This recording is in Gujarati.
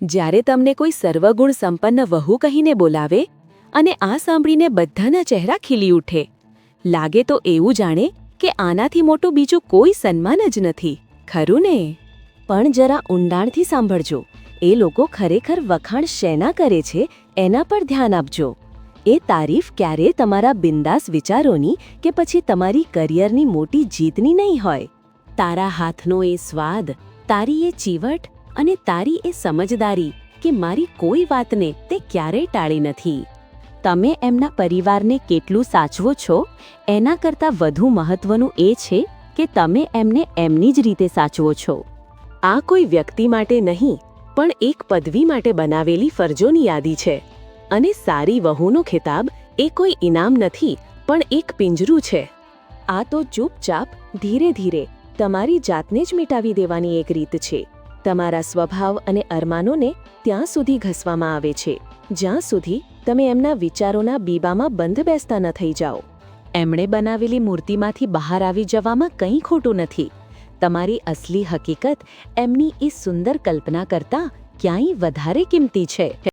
જ્યારે તમને કોઈ સર્વગુણ સંપન્ન વહુ કહીને બોલાવે અને આ સાંભળીને બધાના ચહેરા ખીલી ઉઠે, લાગે તો એવું જાણે કે આનાથી મોટું બીજું કોઈ સન્માન જ નથી. ખરું ને? પણ જરા ઊંડાણથી સાંભળજો. એ લોકો ખરેખર વખાણ શેના કરે છે એના પર ધ્યાન આપજો. એ તારીફ ક્યારે તમારા બિંદાસ વિચારોની કે પછી તમારી કરિયરની મોટી જીતની નહીં હોય. તારા હાથનો એ સ્વાદ, તારી એ ચીવટ અને તારી એ સમજદારી કે મારી કોઈ વાતને તે ક્યારેય ટાળી નથી. તમે એમના પરિવારને કેટલું સાચવો છો, એના કરતાં વધુ મહત્વનું એ છે કે તમે એમને એમની જ રીતે સાચવો છો. આ કોઈ વ્યક્તિ માટે નહીં, પણ એક પદવી માટે બનાવેલી ફરજોની યાદી છે. અને સારી વહુનો ખિતાબ એ કોઈ ઇનામ નથી, પણ એક પિંજરું છે. આ તો ચૂપચાપ, ધીરે ધીરે, તમારી જાતને જ મિટાવી દેવાની એક રીત છે. તમારા સ્વભાવ અને અરમાનોને ત્યાં સુધી ઘસવામાં આવે છે. જ્યાં સુધી તમે એમના વિચારોના બીબામાં બંધ બેસતા ન થઈ જાઓ. એમણે બનાવેલી મૂર્તિમાંથી બહાર આવી જવામાં કંઈ ખોટું નથી. તમારી અસલી હકીકત એમની એ સુંદર કલ્પના કરતાં ક્યાંય વધારે કિંમતી છે.